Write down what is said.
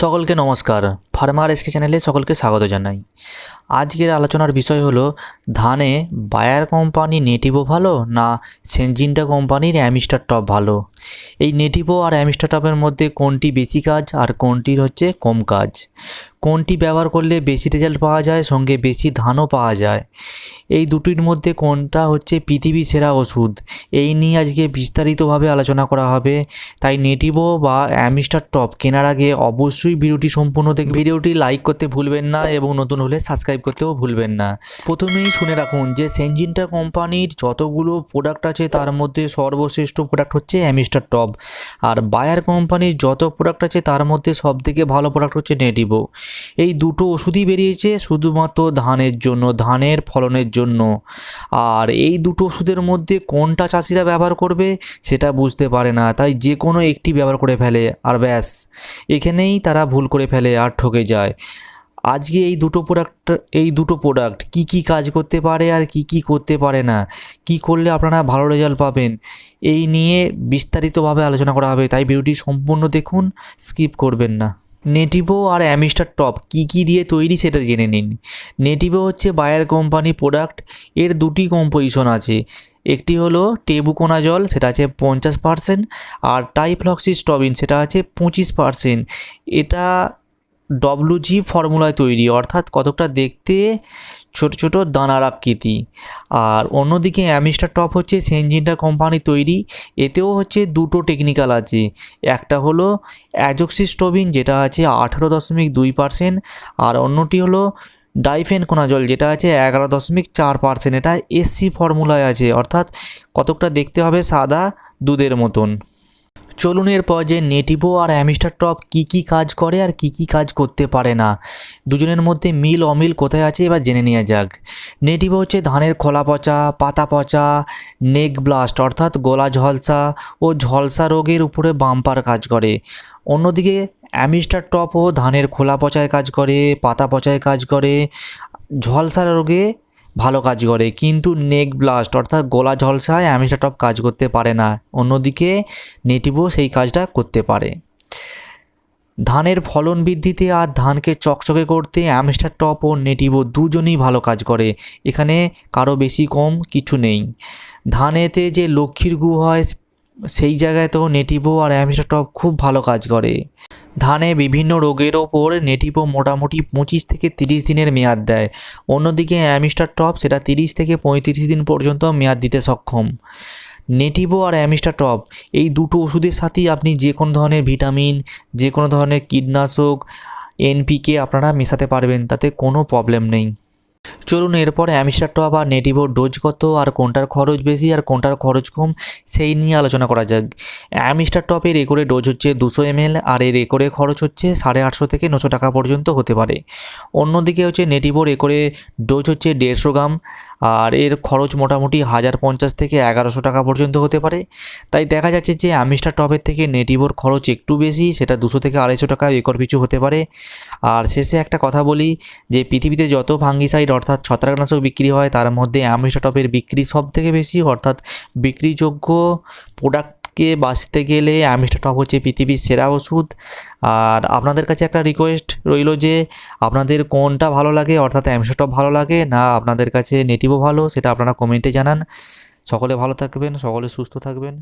সকলকে নমস্কার। Farmer SK চ্যানেলে সকলকে স্বাগত জানাই। আজকের আলোচনার বিষয় হলো, ধানে বায়ার কোম্পানি নেটিভো ভালো না সেনজিনটা কোম্পানির অ্যামিস্টার টপ ভালো? এই নেটিভো আর অ্যামিস্টার টপের মধ্যে কোনটি বেশি কাজ আর কোনটির হচ্ছে কম কাজ? কোনটি ব্যবহার করলে বেশি রেজাল্ট পাওয়া যায়, সঙ্গে বেশি ধানও পাওয়া যায়? এই দুটির মধ্যে কোনটা হচ্ছে পৃথিবী সেরা ওষুধ? এই নিয়ে আজকে বিস্তারিতভাবে আলোচনা করা হবে। তাই নেটিভো বা অ্যামিস্টার টপ কেনার আগে অবশ্যই ভিডিওটি সম্পূর্ণ দেখে ভিডিওটি লাইক করতে ভুলবেন না এবং নতুন হলে সাবস্ক্রাইব করতেও ভুলবেন না। প্রথমেই শুনে রাখুন যে সেনজিনটা কোম্পানির যতগুলো প্রোডাক্ট আছে তার মধ্যে সর্বশ্রেষ্ঠ প্রোডাক্ট হচ্ছে অ্যামিস্টার টপ আর বায়ার কোম্পানির যত প্রোডাক্ট আছে তার মধ্যে সবথেকে ভালো প্রোডাক্ট হচ্ছে নেটিভো এই দুটো ওষুধই বেরিয়েছে শুধুমাত্র ধানের জন্য, ধানের ফলনের জন্য। আর এই দুটো ওষুধের মধ্যে কোনটা চাষিরা ব্যবহার করবে সেটা বুঝতে পারে না, তাই যে কোনো একটি ব্যবহার করে ফেলে, আর ব্যাস। এখানেই তারা ভুল করে ফেলে আর ঠকে যায়। আজকে এই দুটো প্রোডাক্ট এই দুটো প্রোডাক্ট কি কি কাজ করতে পারে আর কি কি করতে পারে না? কি করলে আপনারা ভালো রেজাল্ট পাবেন? এই নিয়ে বিস্তারিতভাবে আলোচনা করা হবে। তাই ভিডিওটি সম্পূর্ণ দেখুন স্কিপ করবেন না। নেটিভো আর অ্যামিস্টার টপ কি কি দিয়ে তৈরি সেটা জেনে নিন। নেটিভো হচ্ছে বায়ার কোম্পানি প্রোডাক্টের দুটি কম্পোজিশন আছে। একটি হলো টেবুকোনা জল সেটা আছে পঞ্চাশ পার্সেন্ট আর টাইফ্লক্সিস্টবিন সেটা আছে পঁচিশ পার্সেন্ট এটা ডব্লুজি ফর্মুলায় তৈরি, অর্থাৎ কতকটা দেখতে ছোট ছোট দানার আকৃতি। আর অন্যদিকে অ্যামিস্টার টপ হচ্ছে সেনজিনটা কোম্পানি তৈরি, এতেও হচ্ছে দুটো টেকনিক্যাল আছে। একটা হলো অ্যাজক্সিস্টোবিন, যেটা আছে আঠেরো দশমিক দুই পার্সেন্ট আর অন্যটি হলো ডাইফেন কোনাজল যেটা আছে এগারো দশমিক চার পার্সেন্ট এটা এসসি ফর্মুলায় আছে, অর্থাৎ কতকটা দেখতে হবে সাদা দুধের মতন। চলুন এরপর যে নেটিভো আর অ্যামিস্টার টপ কী কী কাজ করে আর কী কী কাজ করতে পারে না। দুজনের মধ্যে মিল অমিল কোথায় আছে এবার জেনে নেওয়া যাক। নেটিভো হচ্ছে ধানের খোলা পচা, পাতা পচা, নেক ব্লাস্ট অর্থাৎ গলা ঝলসা ও ঝলসা রোগের উপরে বাম্পার কাজ করে। অন্যদিকে অ্যামিস্টার টপও ধানের খোলা পচায় কাজ করে, পাতা পচায় কাজ করে। ঝলসা রোগে ভালো কাজ করে। কিন্তু নেক ব্লাস্ট, অর্থাৎ গলা ঝলসায় অ্যামিস্টার টপ কাজ করতে পারে না। অন্যদিকে নেটিভও সেই কাজটা করতে পারে। ধানের ফলন বৃদ্ধিতে আর ধানকে চকচকে করতে অ্যামিস্টার টপ ও নেটিভো দুজনেই ভালো কাজ করে। এখানে কারও বেশি কম কিছু নেই। ধানেতে যে লক্ষ্মীর গু হয় সেই জায়গায় তো নেটিভো আর অ্যামস্টার টপ খুব ভালো কাজ করে। ধানে বিভিন্ন রোগের ওপর নেটিভো মোটামুটি পঁচিশ থেকে তিরিশ দিনের মেয়াদ দেয়। অন্যদিকে অ্যামিস্টার টপ সেটা তিরিশ থেকে পঁয়ত্রিশ দিন পর্যন্ত মেয়াদ দিতে সক্ষম। নেটিভো আর অ্যামিস্টার টপ এই দুটো ওষুধের সাথেই আপনি যে কোনো ধরনের ভিটামিন, যে কোনো ধরনের কীটনাশক, এনপিকে আপনারা মেশাতে পারবেন, তাতে কোনো প্রবলেম নেই। চলুন এরপরে অ্যামিস্টার টপ আর নেটিভোর ডোজ কত, আর কোনটার খরচ বেশি আর কোনটার খরচ কম, সেই নিয়ে আলোচনা করা যাক। অ্যামিস্টার টপের একরে ডোজ হচ্ছে দুশো এমএল আর এর রেকর্ডে খরচ হচ্ছে সাড়ে আটশো থেকে নশো টাকা পর্যন্ত হতে পারে। অন্যদিকে হচ্ছে নেটিভোর একরে ডোজ হচ্ছে দেড়শো গ্রাম আর এর খরচ মোটামুটি হাজার পঞ্চাশ থেকে এগারোশো টাকা পর্যন্ত হতে পারে। তাই দেখা যাচ্ছে যে অ্যামিস্টার টপের থেকে নেটিভোর খরচ একটু বেশি, সেটা দুশো থেকে আড়াইশো টাকা একর পিছু হতে পারে। আর শেষে একটা কথা বলি যে, পৃথিবীতে যত ভাঙ্গিসাইড অর্থাৎ ছত্রাকনাশক বিক্রি হয়, তার মধ্যে অ্যামিস্টার টপের বিক্রি সব থেকে বেশি, অর্থাৎ বিক্রিযোগ্য প্রোডাক্টকে বাঁচতে গেলে অ্যামিস্টার টপ হচ্ছে পৃথিবীর সেরা ওষুধ। আর আপনাদের কাছে একটা রিকোয়েস্ট রইল যে, আপনাদের কোনটা ভালো লাগে? অর্থাৎ অ্যামিস্টার টপ ভালো লাগে না আপনাদের কাছে নেটিভও ভালো? সেটা আপনারা কমেন্টে জানান। সকলে ভালো থাকবেন, সকলে সুস্থ থাকবেন।